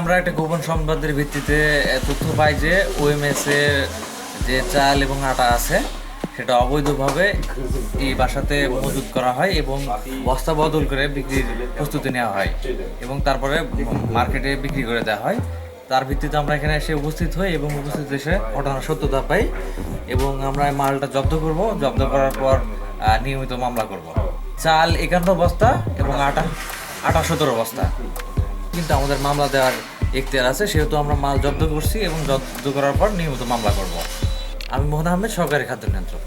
আমরা একটা গোপন সংবাদের ভিত্তিতে তথ্য পাই যে ওএমএস এর যে চাল এবং আটা আছে, সেটা অবৈধভাবে এই বাসাতে মজুত করা হয় এবং বস্তা বদল করে বিক্রির প্রস্তুতি নেওয়া হয় এবং তারপরে মার্কেটে বিক্রি করে দেওয়া হয়। তার ভিত্তিতে আমরা এখানে এসে উপস্থিত হই এবং উপস্থিত এসে ঘটনার সত্যতা পাই এবং আমরা মালটা জব্দ করব। জব্দ করার পর নিয়মিত মামলা করব। চাল একান্ন বস্তা এবং আটা আটা সতেরো বস্তা। কিন্তু আমাদের মামলা দেওয়ার এখতিয়ার আছে, সেহেতু আমরা মাল জব্দ করছি এবং জব্দ করার পর নিয়মিত মামলা করব। আমি মোহন আহমেদ সরকারি খাদ্য নিয়ন্ত্রক।